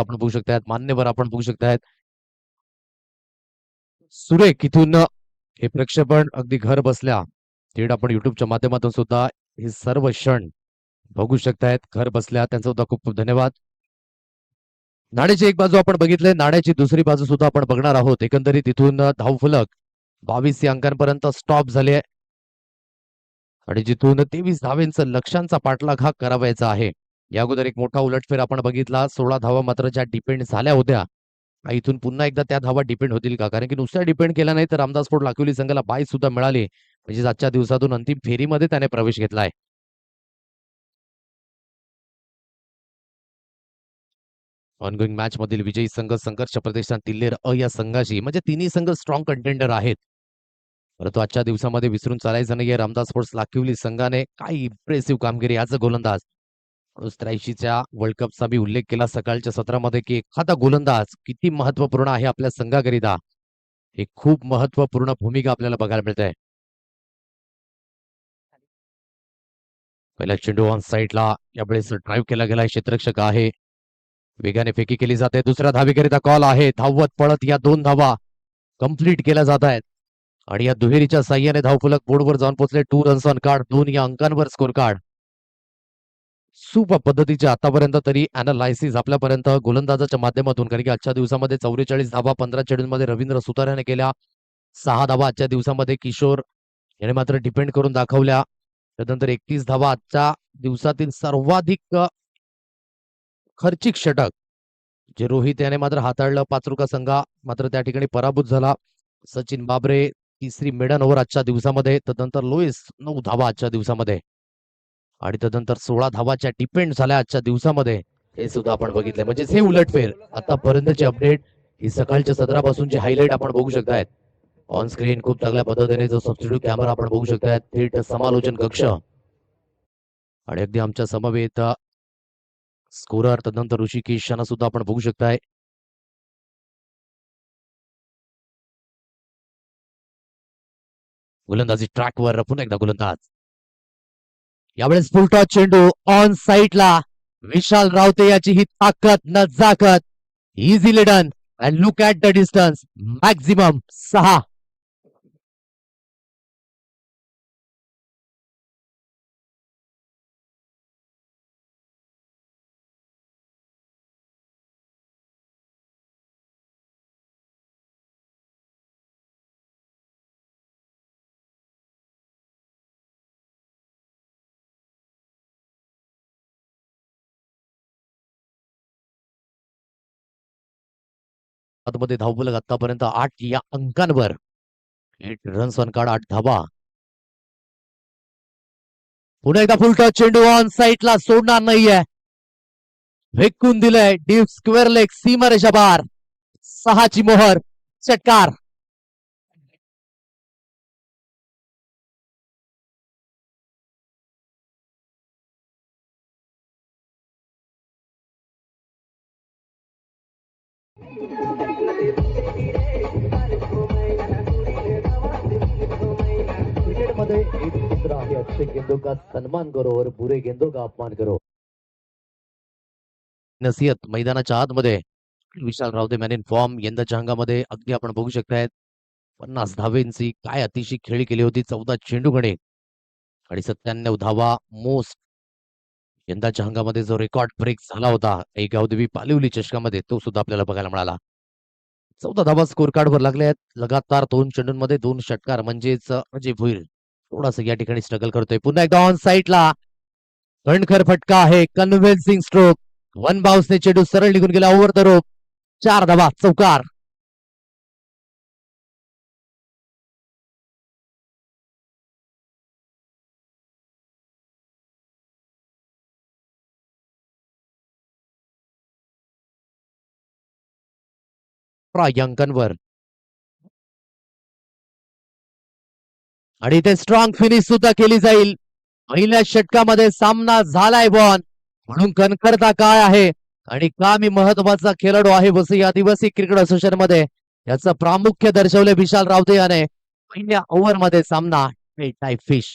आपण बघू शकतायत मान्यवर आपण बघू शकतायत. सुरेख इथून हे प्रक्षेपण अगदी घर बसल्या. थेट आपण युट्यूबच्या माध्यमातून सुद्धा हे सर्व क्षण बघू शकतायत घर बसल्या. त्यांचा सुद्धा खूप खूप धन्यवाद. नाण्याची एक बाजू आपण बघितले नाण्याची दुसरी बाजू सुद्धा आपण बघणार आहोत. एकंदरीत इथून धावफलक बावीस या अंकांपर्यंत स्टॉप झाले. आणि जिथून तेवीस धावेंचा लक्षांचा पाठलाग हा करावायचा आहे. या अगोदर एक मोठा उलटफेर आपण बघितला. सोळा धावा मात्र ज्या डिपेंड झाल्या होत्या इथून पुन्हा एकदा त्या धावा डिपेंड होतील का? कारण की नुसत्या डिपेंड केल्या नाही तर रामदास फोर्ट लाखिवली संघाला बाय सुद्धा मिळाली. म्हणजे आजच्या दिवसातून अंतिम फेरीमध्ये त्याने प्रवेश घेतलाय. ऑनगोईंग मॅच मधील विजयी संघ संघर्ष प्रदेशात दिल्लेर अ या संघाशी म्हणजे तिन्ही संघ स्ट्रॉंग कंटेंडर आहेत. परंतु आजच्या दिवसामध्ये विसरून चालायचं नाहीये. रामदास स्पोर्ट्स लाखिवली संघाने काय इम्प्रेसिव्ह कामगिरी याचा गोलंदाज. त्र्याऐंशीच्या वर्ल्ड कपचा मी उल्लेख केला सकाळच्या सत्रामध्ये की एखादा गोलंदाज किती महत्त्वपूर्ण आहे आपल्या संघाकरिता हे खूप महत्त्वपूर्ण भूमिका आपल्याला बघायला मिळते. पहिला चेंडू ऑन साईडला यावेळेस ड्राईव्ह केला गेला क्षेत्रक्षक आहे. वेगाने फेकी केली जाते. दुसऱ्या धावीकरिता कॉल आहे. धावत पळत या दोन धावा कंप्लीट केल्या जात आहेत. आणि या दुहेरीच्या साह्याने धावफलक बोर्डवर जाऊन पोहोचले. टू रन्स ऑन कार्ड दोन या अंकांवर स्कोर कार्ड सुप पद्धतीचे आतापर्यंत तरी अनालायसिस आपल्यापर्यंत गोलंदाजाच्या माध्यमातून. कारण की आजच्या दिवसामध्ये चौवेचाळीस धावा पंधरा चेडूंमध्ये रवींद्र सुतार याने केल्या. सहा धावा आजच्या दिवसामध्ये किशोर याने मात्र डिपेंड करून दाखवल्या. त्यानंतर एकतीस धावा आजच्या दिवसातील सर्वाधिक खर्चिक षटक. जे रोहित याने मात्र हाताळलं. पाचरुका संघा मात्र त्या ठिकाणी पराभूत झाला. सचिन बाबरे तिसरी मेडन ओव्हर आजच्या दिवसामध्ये. तदनंतर लोईस नऊ धावा आजच्या दिवसामध्ये. आणि तदनंतर सोळा धावाच्या डिपेंड झाल्या आजच्या दिवसामध्ये. हे सुद्धा आपण बघितलंय. म्हणजे हे उलटफेर आतापर्यंतचे अपडेट ही सकाळच्या सत्रापासूनची हायलाईट आपण बघू शकतायत. ऑन स्क्रीन खूप चांगल्या पद्धतीने जो सबस्टिट्यूट कॅमेरा आपण बघू शकतायत थेट समालोचन कक्ष. आणि अगदी आमच्या समवेत स्कोरर तदनंतर ऋषिकेश यांना सुद्धा आपण बघू शकताय. गोलंदाजी ट्रॅकवर पुन्हा एकदा गोलंदाज. यावेळेस फुलटॉस चेंडू ऑन साईडला विशाल रावते याची ही ताकद न जाकत easily done and look at the distance maximum सहा. मध्ये धावफलक आतापर्यंत आठ या एट रन्स ऑन कार्ड आठ, धावा. पुन्हा एकदा फुलटॉस चेंडू ऑन साईडला सोडणार नाहीये. फेकून दिलंय डीप स्क्वेअर लेग सीमारेषा बार सहाची मोहर षटकार अच्छे गेंदों का सन्मान करो और बुरे गेंदों का अपमान करो। नसीहत मैदानाच्या आतमध्ये Vishal Rawte man in form यंदाच्या हंगामध्ये अगदी आपण बघू शकतायत पन्नास धावेंची काय अतिशय खेळी केली होती चौदा चेंडूकडे आणि सत्त्याण्णव धावा मोस्ट. यंदाच्या हंगामध्ये जो रेकॉर्ड ब्रेक झाला होता एक गावदेवी पालिवली चषकामध्ये तो सुद्धा आपल्याला बघायला मिळाला. चौदा धावा स्कोर कार्डवर लागल्या आहेत लगातार दोन चेंडूंमध्ये दोन षटकार म्हणजेच अजय भोईर. थोडासा या ठिकाणी स्ट्रगल करतोय. पुन्हा एकदा ऑन साईडला कणखर फटका आहे. कन्व्हेन्सिंग स्ट्रोक वन बाउन्सने चेडू सरळ निघून गेला. ओव्हर द रोप चार धावा. चौकार. अकरा आणि इथे स्ट्रॉंग फिनिश सुद्धा केली जाईल. पहिल्या षटकामध्ये सामना झालाय बॉन म्हणून कणखरता काय आहे? आणि का मी महत्त्वाचा खेळाडू आहे वसई आदिवासी क्रिकेट असोसिएशनमध्ये याचं प्रामुख्य दर्शवले विशाल रावते याने. पहिल्या ओव्हरमध्ये सामना टाईप फिश